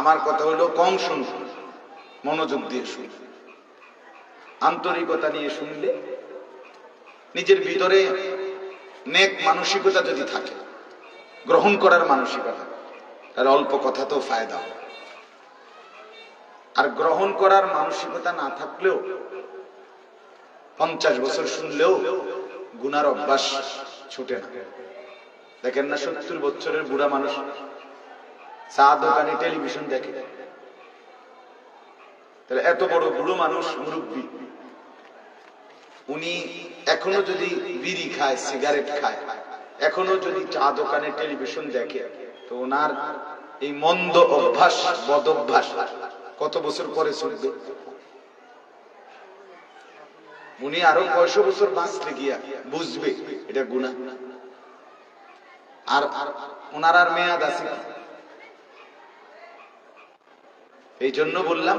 আমার কথা হলো কম শুন মনোযোগ দিয়ে শুন আন্তরিকতা নিয়ে শুনলে নিজের ভিতরে নেক মানসিকতা যদি থাকে, গ্রহণ করার মানসিকতা, তাহলে অল্প কথা তো ফায়দা হবে। আর গ্রহণ করার মানসিকতা না থাকলেও, পঞ্চাশ বছর শুনলেও গুনার অভ্যাস ছুটে না। দেখেন না সত্তর বছরের বুড়া মানুষ চা দোকানে টেলিভিশন দেখে। তাহলে এত বড় বুড়ো মানুষ মুরব্বী। উনি এখনও যদি বিড়ি খায়, সিগারেট খায়, এখনও যদি চা দোকানে টেলিভিশন দেখে, তো ওনার এই মন্দ অভ্যাস বদ অভ্যাস কত বছর পরে চলবে উনি আরও কয়শো বছর বাঁচলে গিয়া বুঝবে এটা গুণা আর ওনার আর মেয়াদ আছে কি? এই জন্য বললাম,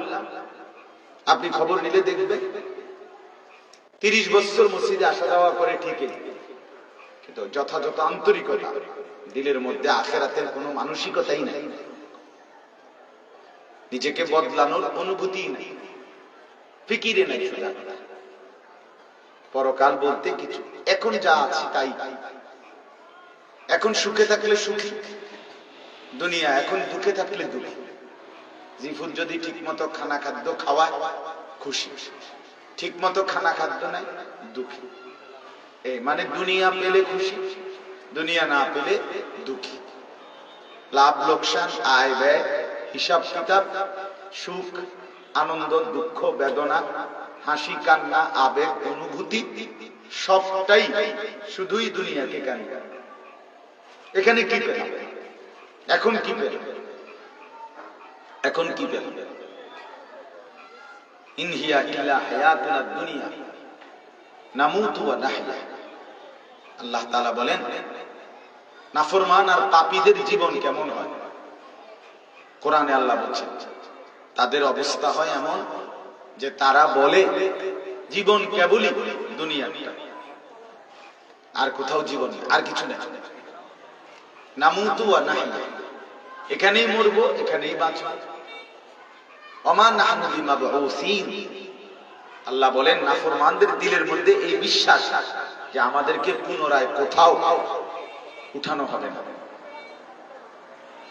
আপনি খবর নিলে দেখবেন তিরিশ বছর মসজিদে আসা যাওয়া করে ঠিকই, কিন্তু যথাযথ আন্তরিকতা দিলের মধ্যে আখেরাতের কোনো মানসিকতাই নাই। নিজেকে বদলানোর অনুভূতি নাই, ফিকিরে নাই পরকাল বলতে কিছু, এখন যা আছে তাই। এখন সুখে থাকলে সুখী, দুনিয়া এখন দুঃখে থাকলে দুঃখী। জিফুর যদি ঠিক মতো খানা খাদ্য খাওয়ায়, খুশি। ঠিক মতো খানা খাদ্য নাই, দুঃখী। এই মানে দুনিয়া পেলে খুশি, দুনিয়া না পেলে দুঃখী। লাভ, লোকসান, আয়, ব্যয়, হিসাব, কিতাব, সুখ, আনন্দ, দুঃখ, বেদনা, হাসি, কান্না, আবেগ, অনুভূতি, সবটাই শুধুই দুনিয়াকে গান এখানে কি পেলাম? এখন কি পেলাম? এখন কি পেলাম ইনহিয়া ইল্লা হায়াতুনা দুনিয়া নামুতু ওয়া নাহয়া। আল্লাহ তাআলা বলেন, নাফরমান আর পাপীদের জীবন কেমন হয়? কোরআনে আল্লাহ বলছেন, তাদের অবস্থা হয় এমন যে তারা বলে, জীবন কেবলই দুনিয়া আর কোথাও জীবন আর কিছু নেই। নামুতু ওয়া নাহয়া, এখানেই মরবো, এখানেই বাঁচবো। আল্লাহ বলেন, নাফরমানদের দিলের মধ্যে এই বিশ্বাস যে আমাদেরকে পুনরায় কোথাও উঠানো হবে না।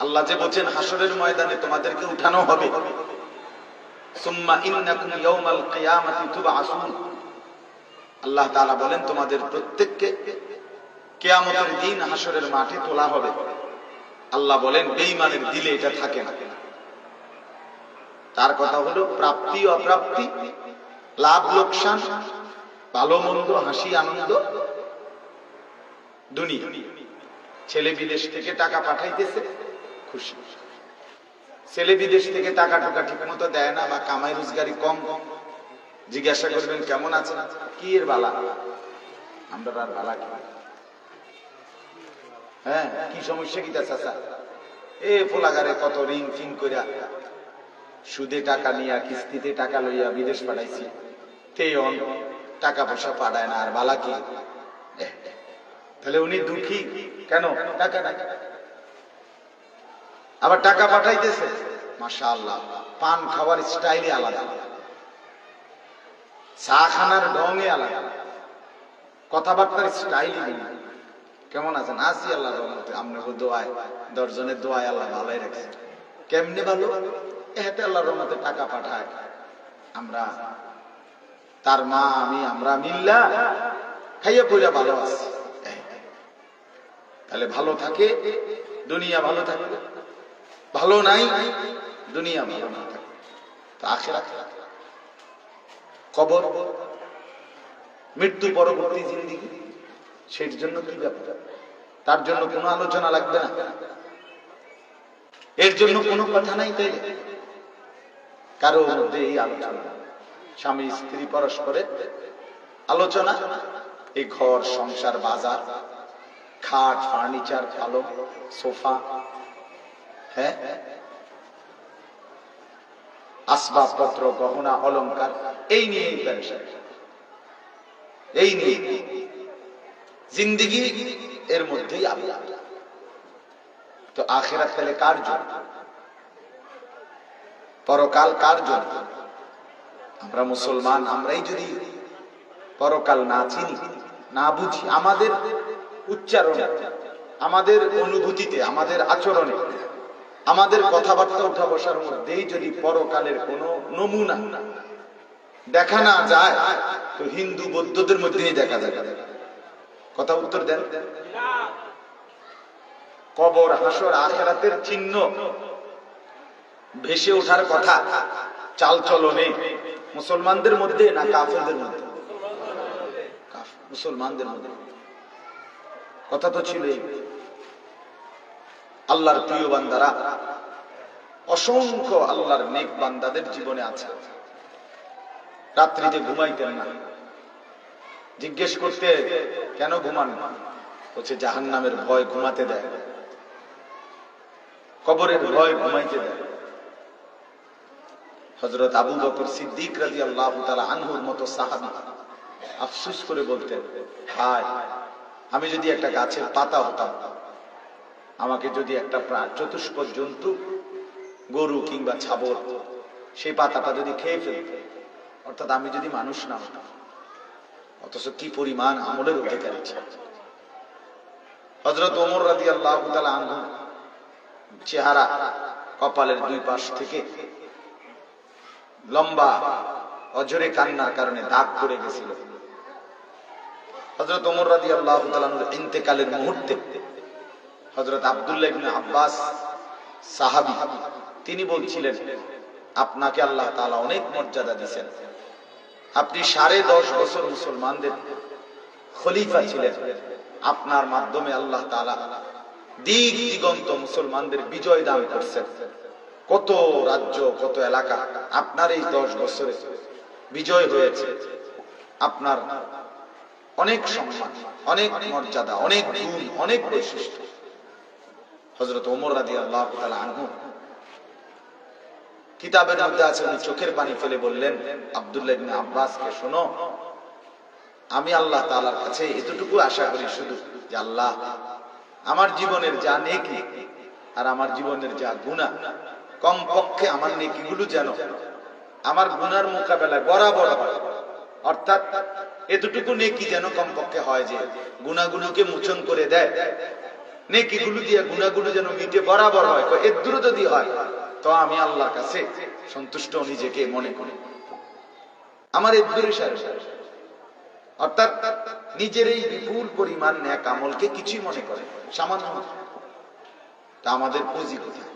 আল্লাহ যে বলছেন হাসরের ময়দানে তোমাদেরকে উঠানো হবে। আল্লাহ বলেন, তোমাদের প্রত্যেককে কিয়ামতের দিন হাসরের মাঠে তোলা হবে। আল্লাহ বলেন, বেঈমানের দিলে এটা থাকে না। তার কথা হলো প্রাপ্তি, অপ্রাপ্তি, লাভ, লোকসান, ভালো, মন্দ, হাসি, আনন্দ, দুনিয়া। ছেলে বিদেশ থেকে টাকা পাঠাইতেছে, খুশি। ছেলে বিদেশ থেকে টাকা টাকা ঠিক মতো দেয় না বা কামাই রোজগারি কম কম জিজ্ঞাসা করবেন, কেমন আছেন? কি এর বালা? আমরা আর বালা কি? হ্যাঁ কি সমস্যা, কি চাচা? এ ফোলাগারে কত রিং ফিং কইরা সুদে টাকা নিয়া কিস্তিতে টাকা লইয়া বিদেশ পাঠাইছি। টাকা পয়সা পাঠায় না, আর বালা কি? তাহলে উনি দুঃখী। কেন? টাকা নাই। আবার টাকা পাঠাইতেছে। মাশা আল্লাহ পান খাওয়ার স্টাইলে আলাদা। চা খানার ঢঙে আলাদা। কথাবার্তার স্টাইলই কেমন আছেন? আসি আল্লাহ রহমতে। দোয়ায়, দশজনের দোয়ায় আল্লাহ ভালোই রাখছে। কেমনে ভালো? এতে আল্লাহ রহমতে টাকা পাঠায়। আমরা, তার মা, আমি, আমরা মিল্লা খাইয়া পড়া ভালো আছি। তাহলে ভালো থাকে, দুনিয়া ভালো থাকবে ভালো নাই, দুনিয়া ভালো না থাকে। আখেরা কবর, মৃত্যু পরবর্তী জিন্দিগি সেই জন্য কি ব্যাপার? তার জন্য কোনো আলোচনা লাগবে না। এর জন্য কোনো কথা নাই তাই কারও মধ্যে এই আলোচনা স্বামী, স্ত্রী পরস্পরের আলোচনা, এই ঘর, সংসার, বাজার, খাট, ফার্নিচার পালক সোফা হ্যাঁ? আসবাবপত্র, গহনা, অলংকার, এই নিয়ে পেরেশান এই নিয়ে জিন্দিগি এর মধ্যেই আল্লাহ। তো আখেরাত তাহলে কার জন্য? পরকাল কার জন্য? আমরা মুসলমান, আমরাই যদি পরকাল না চিনি, না বুঝি, আমাদের উচ্চারণ, আমাদের অনুভূতিতে, আমাদের আচরণে, আমাদের কথাবার্তা উঠা বসার মধ্যেই যদি পরকালের কোনো নমুনা দেখা না যায়, তো হিন্দু বৌদ্ধদের মধ্যেই দেখা যায় কথা উত্তর দেন। কবর, হাসর, আখেরাতের চিহ্ন ভেসে ওঠার কথা। চাল চলনে। মুসলমানদের মধ্যে না কাফেরদের মধ্যে? মুসলমানদের মধ্যে। কথা তো ছিল আল্লাহর প্রিয় বান্দারা, অসংখ্য আল্লাহর নেক বান্দাদের জীবনে আছে। রাত্রিতে ঘুমাইতেন না। জিজ্ঞেস করতে, কেন ঘুমান? বলছে জাহান নামের ভয় ঘুমাতে দেয়। কবরের ভয় ঘুমাইতে দেয়। হজরত আবু বকর সিদ্দিক রাজি আল্লাহ তালা আনহুর মতো সাহাবি আফসুস করে বলতেন, হায়, আমি যদি একটা গাছের পাতা হতাম, আমাকে যদি একটা চতুষ্প জন্তু, গরু কিংবা ছাবর সেই পাতাটা যদি খেয়ে ফেলত, অর্থাৎ আমি যদি মানুষ না হতাম, অথচ কি পরিমাণ আমলের অধিকারী ছিল হজরত ওমর রাজি আল্লাহ আনহু চেহারা কপালের দুই পাশ থেকে লম্বা অজরে কান্নার কারণে দাগ পড়ে গেছিল। হজরত ওমর রাজি আল্লাহ ইন্তেকালের মুহূর্তে হজরত আবদুল্লাহ ইবনে আব্বাস সাহাবি, তিনি বলছিলেন, আপনাকে আল্লাহ তাআলা অনেক মর্যাদা দিয়েছেন আপনি সাড়ে দশ বছর মুসলমানদের খলিফা ছিলেন। আপনার মাধ্যমে আল্লাহ তাআলা দিক দিগন্ত মুসলমানদের বিজয় দান করছেন। কত রাজ্য, কত এলাকা আপনার এই দশ বছরে বিজয় হয়েছে। আপনার অনেক সম্মান, অনেক মর্যাদা, অনেক গুণ, অনেক বৈশিষ্ট্য। হজরত ওমর রাজি আল্লাহ আনহু কিতাবের মধ্যে আছে, উনি চোখের পানি ফেলে বললেন, আবদুল্লাহ ইবনে আব্বাসকে শোনো, আমি আল্লাহ তাআলার কাছে এতটুকু আশা করি শুধু যে আল্লাহ আমার জীবনের যা নেকি আর আমার জীবনের যা গুণা কম পক্ষে আমার নেকিগুলো যেন আমার গুনার মোকাবেলায় বরাবর অর্থাৎ এতটুকু নেকি যেন কমপক্ষে হয় যে গুণাগুলোকে মোচন করে দেয়। নেকিগুলো দিয়ে গুণাগুলো যেন মিটে বরাবর হয় এর যদি হয়। তো আমি আল্লাহর কাছে সন্তুষ্ট নিজেকে মনে করি। আমার এর অর্থাৎ নিজের এই বিপুল পরিমাণ ন্যাক আমলকে কিছুই মনে করে সামান্য তা আমাদের পুঁজি কোথায়?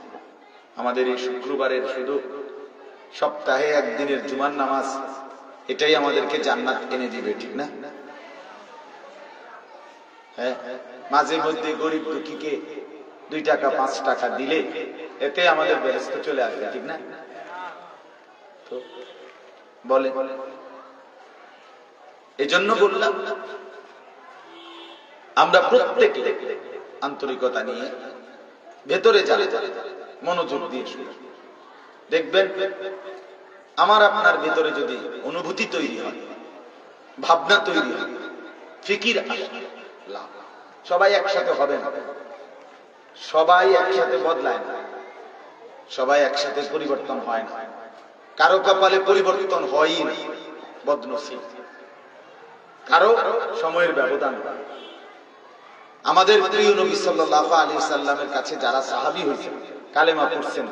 আমাদের এই শুক্রবারের শুধু সপ্তাহে একদিনের জুমার নামাজ, এটাই আমাদেরকে জান্নাত এনে দিবে, ঠিক না? হ্যাঁ মাঝে মধ্যে গরিব দুঃখীকে দুই টাকা, পাঁচ টাকা দিলে এতে আমাদের ব্যস্ত চলে আসবে ঠিক না? তো বলে। এজন্য বললাম, আমরা প্রত্যেক আন্তরিকতা নিয়ে ভেতরে যাবে মনোযোগ দিয়ে শুনে। দেখবেন, আমার আপনার ভেতরে যদি অনুভূতি তৈরি হয়, ভাবনা তৈরি হয়, ফিকির। সবাই একসাথে হবে না সবাই একসাথে বদলায় না। সবাই একসাথে পরিবর্তন হয় না। কারও কপালে পরিবর্তন হয়ই না, বদনসিব। কারও সময়ের ব্যবধান আমাদের প্রিয় নবী সাল্লাল্লাহু আলাইহি সাল্লামের কাছে যারা সাহাবী হয়েছেন কালেমা পড়ছেন।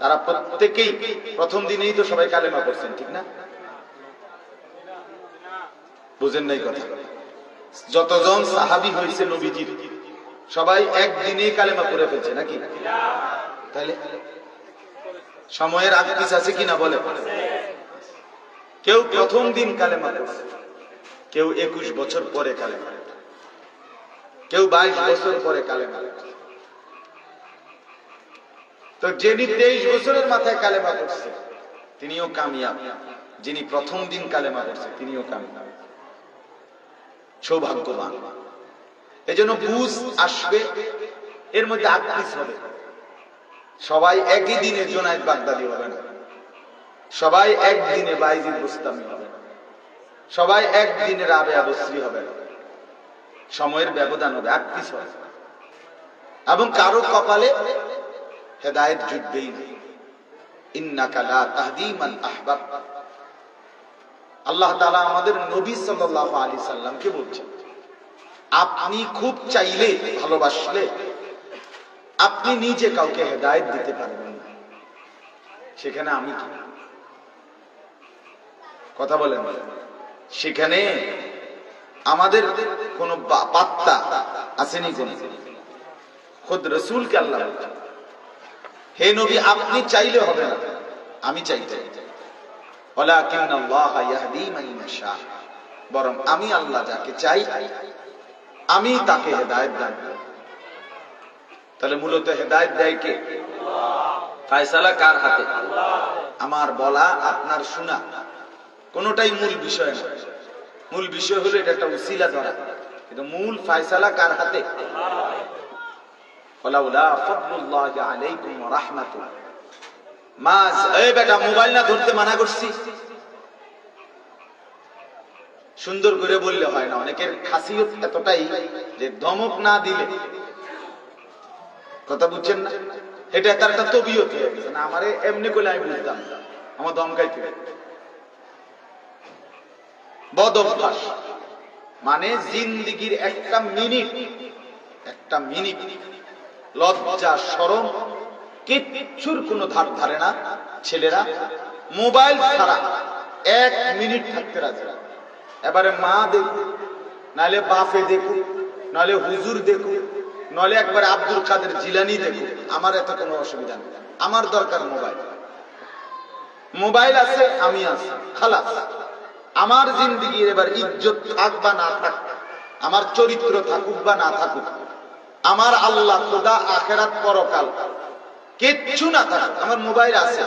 তারা প্রত্যেকেই প্রথম দিনেই তো সবাই কালেমা পড়ছেন, ঠিক না? বুঝেন নাই কথা। যতজন সাহাবী হয়েছে নবীজির, সবাই একদিনেই কালেমা পড়ে ফেলছে, নাকি? তাহলে সময়ের পিছ আছে কিনা বলে? কেউ প্রথম দিন কালেমা পড়ছে, কেউ একুশ বছর পরে কালেমা কেউ বাইশ বছর পরে কালেমা তো যিনি তেইশ বছরের মাথায় কালেমা করছে তিনিও কামিয়াব। যিনি প্রথম দিন কালেমা করছে তিনিও কামিয়াব। সৌভাগ্যবান। এই জন্য বুঝ আসবে, এর মধ্যে আকৃষ হবে। সবাই একই দিনে জোনায়দ বাগদাদি হবে না। সবাই একদিনে বাইজিদ বুস্তামি হবে না। সবাই একদিনে রাবে আবশ্রী হবে না। সময়ের ব্যবধান হবে আকৃষ হবে। এবং কারও কপালে হেদায়ত জুটবেই না আল্লাহ তাআলা আমাদের নবী সাল্লাল্লাহু আলাইহি সাল্লামকে বলছেন আপনি খুব চাইলে ভালোবাসলে আপনি নিজে কাউকে হেদায়েত দিতে পারবেন না। সেখানে আমি কি? কথা বলেন। সেখানে আমাদের কোন পাত্তা আসেনি কোন? খুদ রসুলকে আল্লাহ বলছেন, হে নবী, আপনি চাইলে হবে না। আমি চাইতে। বরং আমি আল্লাহ যাকে চাই, আমি তাকে হেদায়েত দান তাহলে মূলত হেদায়েত দেয় কে? ফায়সালা কার হাতে? আমার বলা, আপনার শোনা। কোনোটাই মূল বিষয় না। মূল বিষয় হলো এটা একটা উসিলা ধরা। কিন্তু মূল ফায়সালা কার হাতে? ফাদলুল্লাহি আলাইকুম ওয়া রাহমাতুহু। মা এই বেটা, মোবাইল না ধরতে মানা করছি। সুন্দর করে বললে হয় না, অনেকের খাসিয়ত এতটাই যে ধমক না দিলে। কথা বুঝছেন না? এটা তার একটা তবিয়ত না, আমারে এমনি করলে আমি বুঝতাম। আমার দমকাইতে বদ অভ্যাস মানে জিন্দিগির একটা মিনিট একটা মিনিট লজ্জা সরম কিচ্ছুর কোনো ধার ধারে না। ছেলেরা, মোবাইল ছাড়া এক মিনিট থাকতে রাজি। এবারে মা দেখুক, নাহলে বাপে দেখুক, নাহলে হুজুর দেখুক, নাহলে একবার আব্দুল কাদের জিলানি দেখুক। আমার এত কোনো অসুবিধা নেই। আমার দরকার মোবাইল। মোবাইল আছে, আমি আছি। খালাস, আমার জিন্দিগির এবার ইজ্জত থাক বা না থাক, আমার চরিত্র থাকুক বা না থাকুক আমার আল্লাহ, খোদা আখেরাত পরকাল। কিচ্ছু না থাক আমার মোবাইল আছে।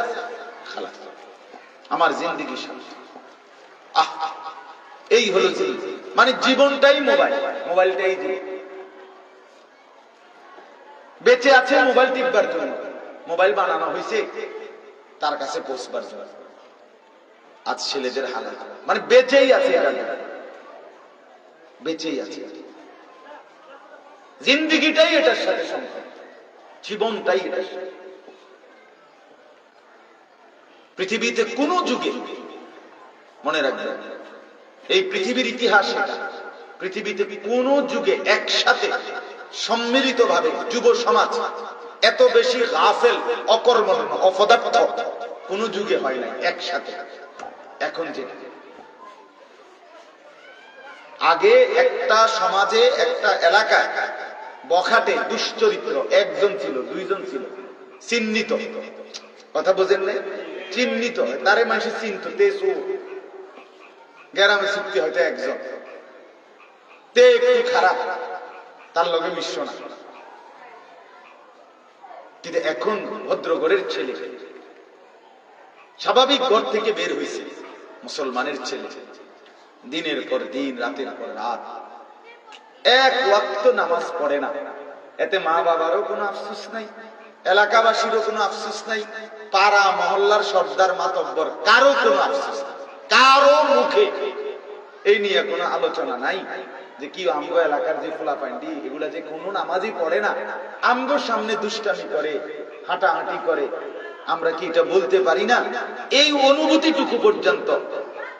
আমার জিন্দিগি আহ, এই হলো মানে জীবনটাই মোবাইল। মোবাইলটাই জীবন বেঁচে আছে, মোবাইল টিপবার জন্য। মোবাইল বানানো হয়েছে, তার কাছে পৌঁছবার জন্য। আজ ছেলেদের হালাত। মানে বেঁচেই আছে বেঁচেই আছে। জিন্দিগিটাই এটার সাথে সম্পর্ক। জীবনটাই এটার সাথে। পৃথিবীতে কোন যুগে, মনে রাখবেন, এই পৃথিবীর ইতিহাস পৃথিবীতে কোন যুগে একসাথে সম্মিলিত ভাবে যুব সমাজ এত বেশি গাফেল, অকর্মণ্য, অপদার্থ কোন যুগে হয় না একসাথে। এখন যে আগে একটা সমাজে, একটা এলাকায় বখাটে, দুশ্চরিত্র, একজন ছিল, দুইজন ছিল, চিহ্নিত। কথা বোঝেন না চিহ্নিত। তারে মানুষ চিনত গ্রামে চুক্তি হয়তো একজন। তে একটু খারাপ। তার লগে মিশ্র না। কিন্তু এখন ভদ্রগড়ের ছেলে। স্বাভাবিক ঘর থেকে বের হয়েছে মুসলমানের ছেলে। দিনের পর দিন, রাতের পর রাত। এক ওয়াক্ত নামাজ পড়ে না। এতে মা বাবারও কোনো আফসোস নাই, এলাকাবাসীরও কোনো আফসোস নাই, পাড়া মহল্লার সর্দার মাতব্বর কারও কোনো আফসোস কারও মুখে। এই নিয়ে কোনো আলোচনা নাই যে কি আমগো এলাকার যে ফোলা পান্ডি এগুলা যে কোনো নামাজই পড়ে না। আমগো সামনে দুষ্টামি করে, হাঁটাহাঁটি করে, আমরা কি এটা বলতে পারি না? এই অনুভূতিটুকু পর্যন্ত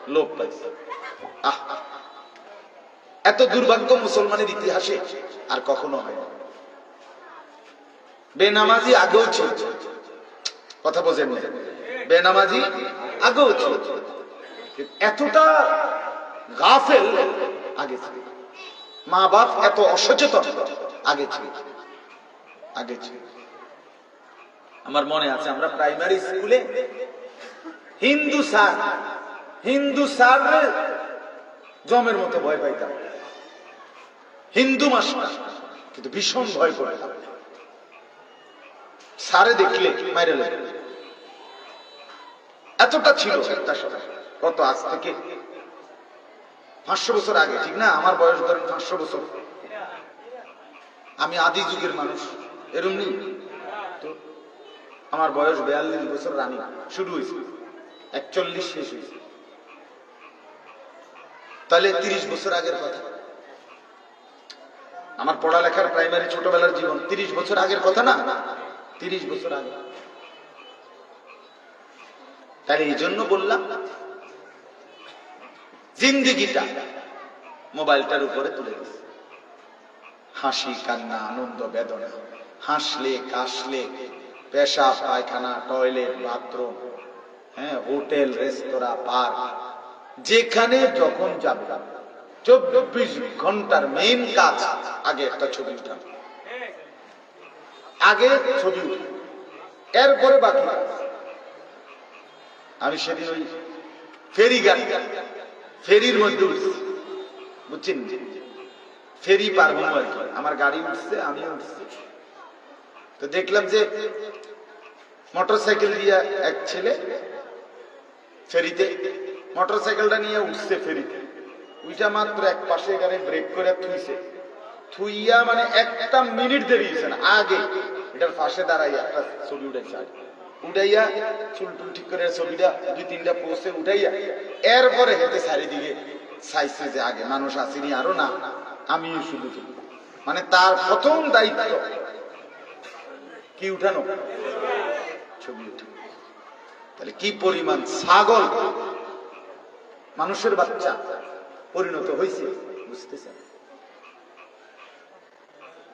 লোক পাইছে। আহ এত দুর্ভাগ্য মুসলমানের ইতিহাসে আর কখনো হয় না বেনামাজি আগেও ছিল। কথা বোঝেন বেনামাজি আগেও ছিল। এতটা গাফেল আগে ছিল। মা বাপ এত অসচেতন আগে ছিল। আগে ছিল। আমার মনে আছে, আমরা প্রাইমারি স্কুলে হিন্দু স্যার হিন্দু স্যার জমের মতো ভয় পাইতাম। হিন্দু মাস্টার কিন্তু ভীষণ ভয় করে সারে দেখলে মাইরে এতটা ছিল কত আজ থেকে পাঁচশো বছর আগে, ঠিক না? আমার বয়স ধরেন পাঁচশো বছর। আমি আদি যুগের মানুষ এরম নেই আমার বয়স বিয়াল্লিশ বছর রানি, শুরু হয়েছে, একচল্লিশ শেষ হয়েছে। তাহলে তিরিশ বছর আগের কথা। আমার পড়ালেখার প্রাইমারি ছোটবেলার জীবন। তিরিশ বছর আগের কথা না? তিরিশ বছর আগে। তাহলে এই জন্য বললাম, জিন্দিগিটা মোবাইলটার উপরে তুলে দিচ্ছে হাসি, কান্না, আনন্দ, বেদনা, হাসলে, কাশলে, পেশা, পায়খানা, টয়লেট, বাথরুম হ্যাঁ হোটেল, রেস্তোরাঁ, পার্ক, যেখানে যখন যাবে। চব্বিশ ঘণ্টার মেইন কাজ আগে একটা ছবি উঠানো। আগে ছবি এরপরে বাকি। আমি সেদিন ওই ফেরি গাড়ি, ফেরির মধ্যে উঠছি। বুঝছেন ফেরি পার আর কি। আমার গাড়ি উঠছে, আমি উঠছি। তো দেখলাম যে মোটরসাইকেল দিয়ে এক ছেলে ফেরিতে, মোটরসাইকেলটা নিয়ে উঠছে ফেরিতে। ওইটা মাত্র এক পাশে এখানে ব্রেক করে থুইছে। থুইয়া মানে একটা মিনিট দেরি হয়েছে না, আগে। এটার পাশে দাঁড়াইয়া একটা ছবি উঠাইছে আগে। উঠাইয়া চুল টুল ঠিক করে ছবিটা দুই তিনটা পোস্টে উঠাইয়া, এরপরে হেঁটে চারিদিকে চাইছে যে আগে মানুষ আসেনি, আরও না আমি শুধু মানে তার প্রথম দায়িত্ব কি উঠানো? ছবি তাহলে কি পরিমাণ ছাগল? মানুষের বাচ্চা। পরিণত হয়েছে বুঝতেছেন?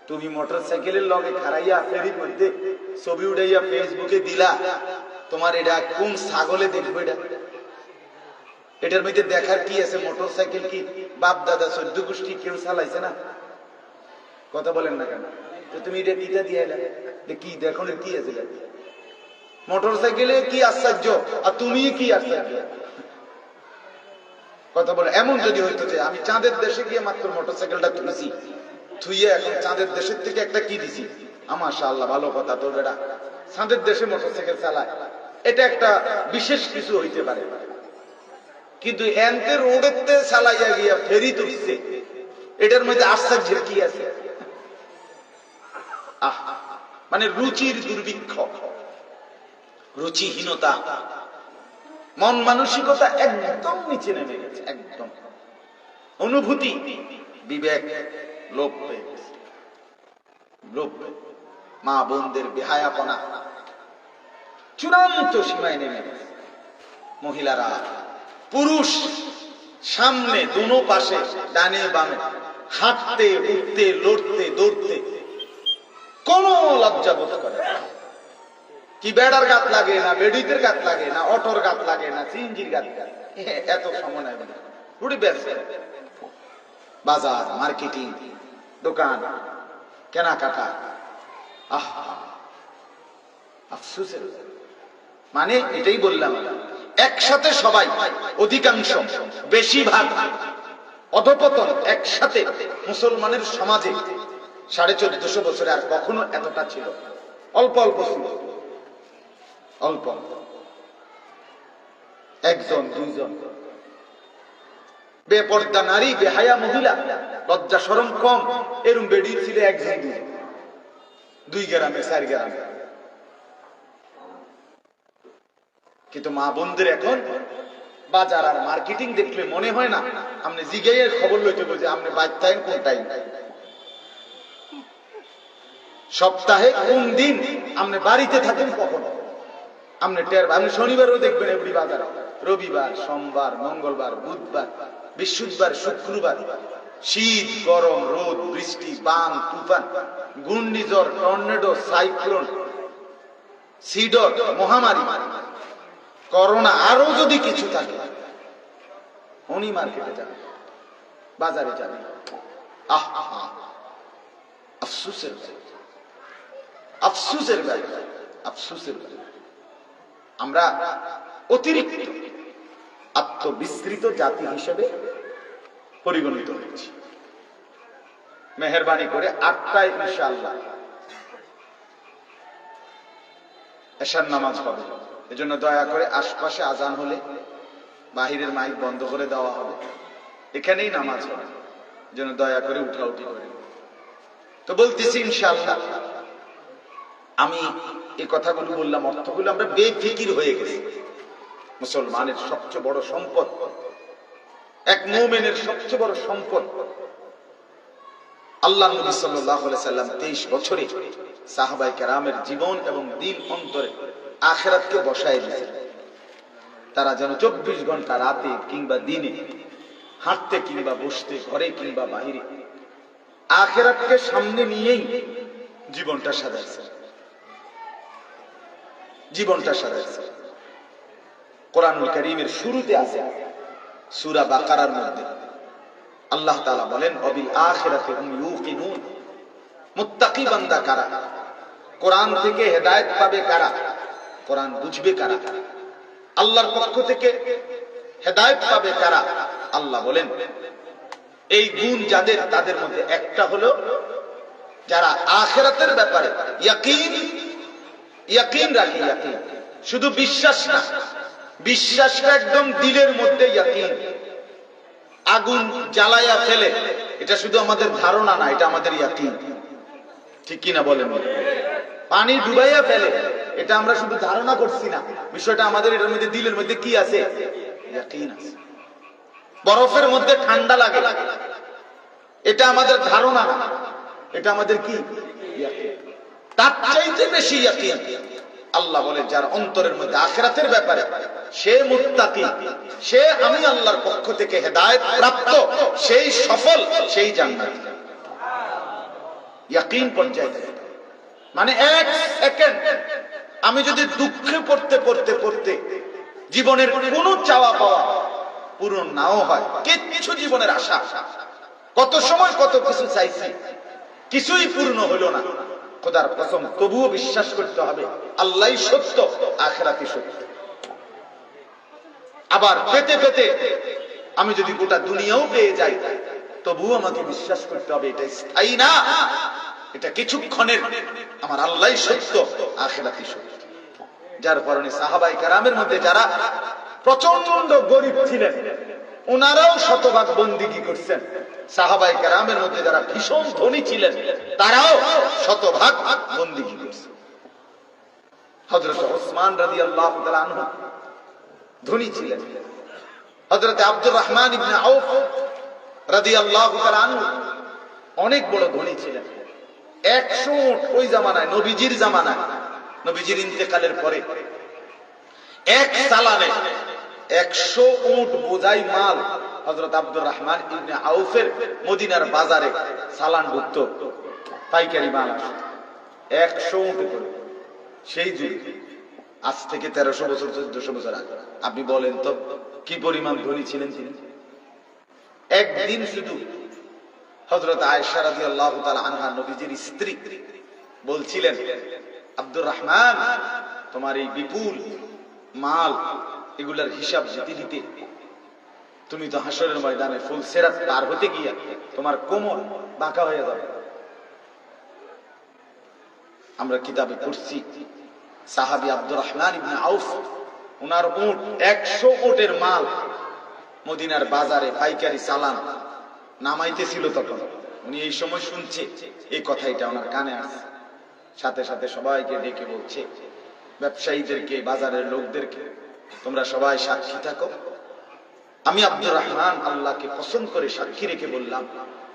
তুমি মোটর সাইকেলের লগে খারাইয়া ফেরির মধ্যে ছবি উঠাইয়া ফেসবুকে দিলা, তোমার এটা কোন ছাগলে দেখবে এটা? এটার মধ্যে দেখার কি আছে? মোটর সাইকেল কি বাপ দাদা চোদ্দ গোষ্ঠী কেউ চালাইছে না? কথা বলেন না কেন? তো তুমি এটা কিটা দিয়ে কি, দেখো কি আছে মোটর সাইকেলে কি আশ্চর্য? আর তুমি কি আশ্চর্য? কথা বলে। এমন যদি হইতো যে আমি চাঁদের দেশে গিয়ে মাত্র মোটর সাইকেলটা তুলেছি, থুইয়ে এখন চাঁদের দেশের থেকে একটা কি দিছি? আমার আল্লাহ ভালো কথা তোর বেটা। চাঁদের দেশে মোটর সাইকেল চালায়, এটা একটা বিশেষ কিছু হইতে পারে। কিন্তু এনতে রোডেতে চালাইয়া গিয়া ফেরি তুলছে, এটার মধ্যে আশ্চর্যের কি আছে? মানে রুচির দুর্ভিক্ষ, রুচিহীনতা। মন মানসিকতা একদম নিচে নেমে গেছে, একদম অনুভূতি, বিবেক গেছে। লোপ মা বোনদের বেহায়াপনা চূড়ান্ত সীমায় নেমে গেছে মহিলারা, পুরুষ সামনে দুনো পাশে, ডানে বামে, হাঁটতে, উঠতে, লড়তে, দৌড়তে কোন লজ্জা বোধ করে না। কি বেড়ার গাত লাগে না, বেডিতের গাত লাগে না, অটোর গাত লাগে না, সিএনজির গাত এত সময় ব্যস্ত বাজার, মার্কেটিং, দোকান, কেনাকাটা। আফসুসের মানে এটাই বললাম, একসাথে সবাই অধিকাংশ, বেশিরভাগ অধপতন একসাথে মুসলমানের সমাজে সাড়ে চোদ্দশো বছরে আর কখনো এতটা ছিল অল্প অল্প ছিল। অল্প। অল্প। একজন, দুইজন। বেপর্দা নারী, বেহায়া মহিলা, লজ্জা সরম কম। এরম বেডি ছিল একজন দুই দুই গ্রামে, চার গ্রামে। কিন্তু মা বোনদের এখন বাজার আর মার্কেটিং দেখলে মনে হয় না আপনি জিগাইয়ের খবর লইতে বলছে আপনি বাচ্চায় কোন টাইম সপ্তাহে কোন দিন আপনি বাড়িতে থাকেন কখন? আপনি টের আপনি শনিবারও দেখবেন এভরি বাজার। রবিবার, সোমবার, মঙ্গলবার, বুধবার, বৃহস্পতিবার, শুক্রবার। শীত, গরম, রোদ, বৃষ্টি, বান, তুফান, ঘূর্ণিঝড়, টর্নেডো, সাইক্লোন, সিডর, মহামারী, করোনা আরও যদি কিছু থাকে, উনি মার্কেটে যাবে বাজারে যাবে আহ, আফসুসের। আফসুসের ব্যাপার আফসুসের ব্যাপার। আমরা অতিরিক্ত আত্মবিস্তৃত জাতি হিসেবে পরিগণিত হয়েছি। মেহরবানি করে আটটায় ইনশাআল্লাহ এশার নামাজ হবে। এজন্য দয়া করে আশপাশে আজান হলে বাহিরের মাইক বন্ধ করে দেওয়া হবে। এখানেই নামাজ হবে। এজন্য দয়া করে উঠাউঠি করে। তো বলতেছি ইনশাআল্লাহ আমি এই কথাগুলো বললাম, অর্থগুলো আমরা বেফিকির হয়ে গেছি। মুসলমানের সবচেয়ে বড় সম্পদ, এক মোমেনের সবচেয়ে বড় সম্পদ, আল্লাহ নবী সাল্লাম 23 বছরে সাহাবায়ে কেরামের জীবন এবং দিল অন্তরে আখিরাতকে বসায় দিয়েছেন। তারা যেন চব্বিশ ঘণ্টা রাতে কিংবা দিনে হাঁটতে কিংবা বসতে, ঘরে কিংবা বাহিরে, আখেরাতকে সামনে নিয়েই জীবনটা সাজাইছে জীবনটা সাজাইছে কোরআনুল করিমের শুরুতে আছে সুরা বাকারার মধ্যে। আল্লাহ তাআলা বলেন, অবিল আখিরাতে হুম মুত্তাকি বান্দা কারা? কোরআন থেকে হেদায়েত পাবে কারা? কোরআন বুঝবে কারা? আল্লাহর পক্ষ থেকে হেদায়েত পাবে কারা? আল্লাহ বলেন, এই গুণ যাদের, তাদের মধ্যে একটা হলো যারা আখেরাতের ব্যাপারে ইয়াকিন ইয়াকিন রাখে, ইয়াকিন। শুধু বিশ্বাস না, বিশ্বাসটা একদম দিলের মধ্যে ইয়াকিন। আগুন জ্বালাইয়া ফেলে, এটা শুধু আমাদের ধারণা না, এটা আমাদের ইয়াকিন। ঠিক কিনা বলেন? পানি ডুবাইয়া ফেলে, এটা আমরা শুধু ধারণা করছি না। বিষয়টা আমাদের এটার মধ্যে, দিলের মধ্যে কি আছে। বরফের মধ্যে ঠান্ডা লাগে। এটা আমাদের ধারণা না, এটা আমাদের কি? ইয়াকিন। তার চাইতে বেশি আল্লাহ বলে, যার অন্তরের মধ্যে আখেরাতের ব্যাপারে সে মুত্তাকি, সে আমি আল্লাহর পক্ষ থেকে হেদায়েত প্রাপ্ত, সেই সফল, সেই জান্নাত। ইয়াকিন পর্যায়ে মানে এক সেকেন্ড আমি যদি দুঃখে পড়তে পড়তে পড়তে জীবনের কোনো চাওয়া পাওয়া পূরণ নাও হয়, কিচ্ছু জীবনের আশা। কত সময় কত কিছু চাইছি, কিছুই পূর্ণ হলো না। খোদার কসম, তবুও বিশ্বাস করতে হবে, আল্লাহ সত্য আখরাতি সত্য। আবার পেতে পেতে আমি যদি গোটা দুনিয়াও পেয়ে যাই, তবুও আমাকে বিশ্বাস করতে হবে, এটা স্থায়ী না, এটা কিছুক্ষণের, আমার আল্লাহ সত্য আখেরাতি সত্য। যার কারণে সাহাবাই কারামের মধ্যে যারা প্রচণ্ড গরিব ছিলেন ওনারাও শতভাগ বন্দিগি করছেন? সাহাবাই কারামের মধ্যে যারা ভীষণ ধনী ছিলেন, তারাও শতভাগ বন্দিগি করছেন হজরত ওসমান রাজি আল্লাহ ধনী ছিলেন। হজরত আব্দুর রহমান ইবনে আউফ রাজি আল্লাহ অনেক বড় ধনী ছিলেন। একশো ওই জামানায়, নবীজির জামানায়, নবীজির ইন্তেকালের পরে এক সালানে একশো উট বোঝাই মাল হজরত আব্দুর রহমান ইবনে আউফের মদিনার বাজারে সালান ঢুকতো পাইকারি মাল একশো উট করে। সেই যুগে, আজ থেকে তেরোশো বছর, চোদ্দশো বছর আগে। আপনি বলেন তো, কি পরিমাণ ধনী ছিলেন তিনি? একদিন শুধু হজরত আয়েশা রাজি আল্লাহ আনহা নবীজির স্ত্রী বলছিলেন, আব্দুর রহমান, তোমার এই বিপুল মাল এগুলার হিসাব দিতে দিতে তুমি তো হাসরের ময়দানে ফুল সেরাত পার হতে গিয়া তোমার কোমর বাঁকা হয়ে যাবে আমরা কিতাবে পড়ছি, সাহাবি আব্দুর রহমান আউফ ওনার উট, একশো উটের মাল মদিনার বাজারে পাইকারি চালান নামাইতেছিল তখন। উনি এই সময় শুনছে, এই কথাইটা ওনার কানে আসছে। সাথে সাথে সবাইকে ডেকে বলছে, ব্যবসায়ীদেরকে, বাজারের লোকদেরকে তোমরা সবাই সাক্ষী থাকো। আমি আব্দুর রহমান আল্লাহকে পছন্দ করে সাক্ষী রেখে বললাম,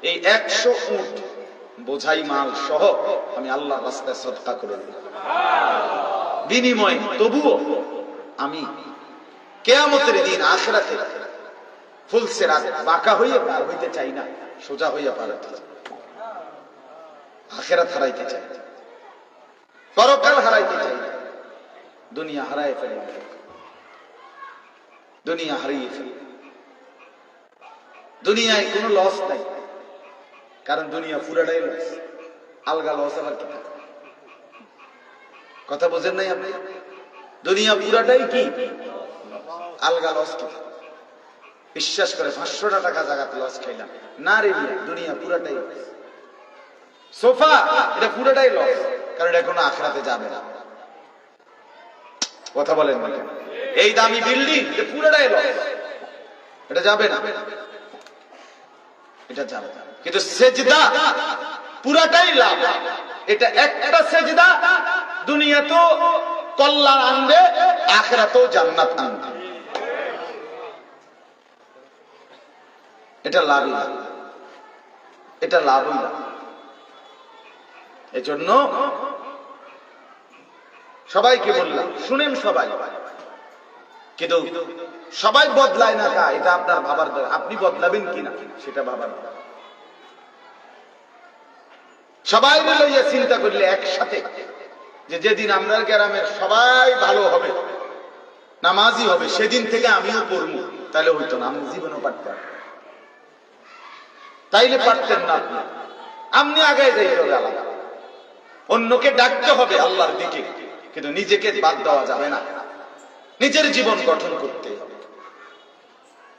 এই একশো উট বোঝাই মাল সহ আমি আল্লাহ রাস্তায় সৎকা করে বিনিময় তবুও আমি কেয়ামতের দিন আখেরাতে ফুলসে রাত বাঁকা হইয়া পার হইতে চাই না, সোজা হইয়া পার হইতে চাই। আখেরাত হারাইতে চাই। পরকাল হারাইতে চাই দুনিয়া হারাই ফেলে দুনিয়া হারিয়ে ফেলে। দুনিয়ায় কোনো লস নাই। কারণ দুনিয়া পুরাটাই লস আলগা লস আবার কি? কথা বোঝেন নাই আপনি? দুনিয়া পুরাটাই কি? আলগা লস কি বিশ্বাস করে পাঁচশোটা টাকা জায়গাতে লস খাইলাম। না রে দুনিয়া পুরাটাই লস সোফা এটা পুরোটাই লস কারণ এটা কোনো আখড়াতে যাবে না। কথা বলেন না? এই দামি বিল্ডিং পুরোটাই লস এটা যাবে না। এটা যাবে। কিন্তু সেজদা, পুরাটাই লাভ। এটা একটা সেজদা দুনিয়া তো কল্যাণ আনবে আখেরা তো জান্নাত আনবে। এটা লাভ এটা লাভ এজন্য সবাইকে বললাম, শুনেন সবাই। কিন্তু সবাই বদলায় না তা, এটা আপনার ভাবার আপনি বদলাবেন কিনা, সেটা ভাবার। সবাই লইয়া চিন্তা করলে একসাথে যে যেদিন আমরা গ্রামের সবাই ভালো হবে, নামাজি হবে, সেদিন থেকে আমিও পড়ব তাহলে হইতো না আমি জীবনও পারতাম তাইলে পারতেন না আপনি। আপনি আগে যাইতে হবে আলাদা অন্যকে ডাকতে হবে আল্লাহর দিকে, কিন্তু নিজেকে বাদ দেওয়া যাবে না। নিজের জীবন গঠন করতে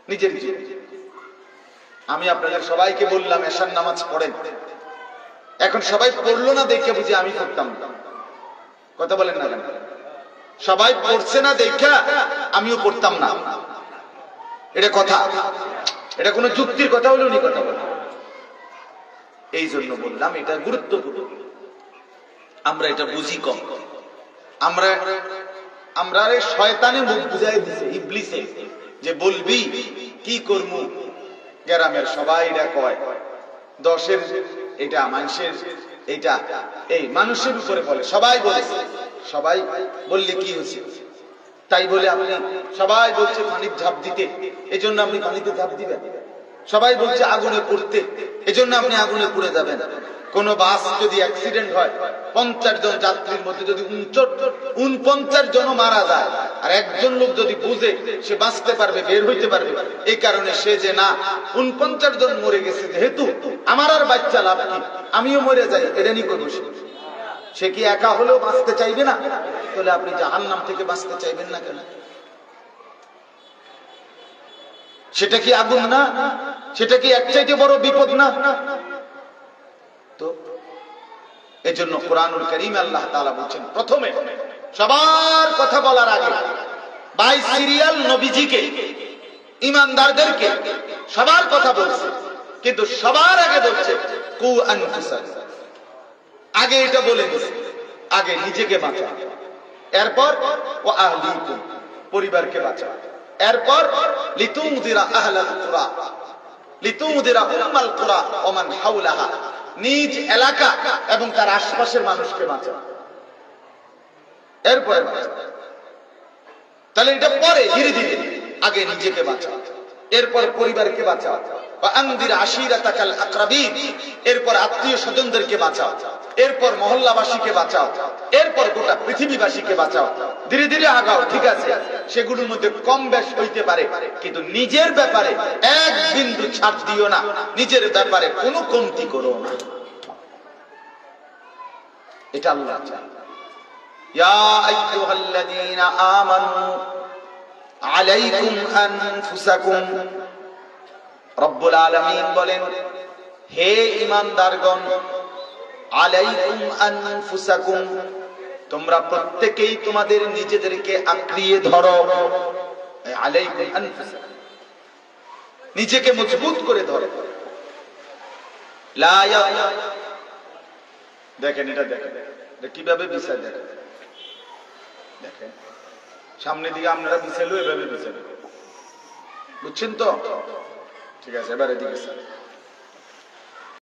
নিজের জীবন। আমি আপনাদের সবাইকে বললাম, এশার নামাজ পড়েন। এখন সবাই পড়ল না দেখে বুঝি আমি না কথা বলেন না কেন? সবাই পড়ছে না দেখা আমিও পড়তাম না। এটা কথা। এটা কোনো যুক্তির কথা হলো উনি কথা বলেন। এই জন্য বললাম, এটা গুরুত্বপূর্ণ। আমরা এটা বুঝি কম। আমরা আমরা রে শয়তানে মুখ বুঝাই দিছে, ইবলিসে, যে বলবি, কি করমু? গ্রামের সবাই এটা কয়, দশের এটা মানুষের এটা, এই মানুষের উপরে বলে, সবাই বলে, সবাই বললে কি হয়েছে? তাই বলে আপনি, সবাই বলছে পানির ঝাঁপ দিতে, এজন্য আপনি পানিতে ঝাঁপ দিবেন। সবাই বলছে আগুনে পড়তে, এজন্য আপনি আগুনে পড়ে যাবেন। কোন বাস যদি অ্যাক্সিডেন্ট হয়, পঞ্চাশ জন যাত্রীর মধ্যে যদি উনপঞ্চাশ জন মারা যায়, আর একজন লোক যদি বুঝে সে বাঁচতে পারবে, বের হইতে পারবে, এই কারণে সে যে না, উনপঞ্চাশ জন মরে গেছে, যেহেতু আমার আর বাচ্চা লাভ কি? আমিও মরে যাই, এটা নিয়ে করব সে। কি একা হলেও বাঁচতে চাইবে না? তাহলে আপনি জাহান্নাম থেকে বাঁচতে চাইবেন না কেন? সেটা কি আগুন না? সেটা কি এক চাইতে বড় বিপদ না? তো? এজন্য কোরআনুল করিম আল্লাহ তাআলা বলছেন, প্রথমে সবার কথা বলার আগে বাই সিরিয়াল নবীজিকে, ইমানদারদেরকে সবার কথা বলছে, কিন্তু সবার আগে বলছে, কু আনফুসাকুম আগে এটা বলে দিছে, আগে নিজেকে বাঁচাও এরপর ও আহলিকুম, পরিবারকে বাঁচাও এরপর, লিতুমদিরা আহলাল কুরা, লিতুমদিরা উম্মাল কুরা, ওমান হাওলাহা। নিজ এলাকা এবং তার আশপাশের মানুষকে বাঁচা এরপরে তাহলে এটা পরে ধীরে ধীরে আগে নিজেকে বাঁচাও। এরপর পরিবারকে বাঁচাও। এরপর আত্মীয় স্বজনদেরকে বাঁচাও, এরপর মহল্লাবাসীকে বাঁচাও, এরপর গোটা পৃথিবীবাসীকে বাঁচাও। ধীরে ধীরে আগাও, ঠিক আছে? সেগুলোর মধ্যে কম বেশ হইতে পারে, কিন্তু নিজের ব্যাপারে এক বিন্দু ছাড় দিও না। নিজের ব্যাপারে কোনো কমতি করো না। এটা আল্লাহ চায়। আমানু আলাইকুম আনফুসাকুম রব্বুল আলামিন বলেন, হে ঈমানদারগণ, আলাইকুম তোমরা প্রত্যেকেই তোমাদের নিজেদেরকে আঁকড়িয়ে ধরো। আলাইকুম নিজেকে মজবুত করে ধরো। দেখেন এটা দেখেন কীভাবে বিচার দেখেন? দেখেন সামনের দিকে আপনারা বিছালো এভাবে বিছালো বুঝছেন তো? ঠিক আছে এবারে দিকে স্যার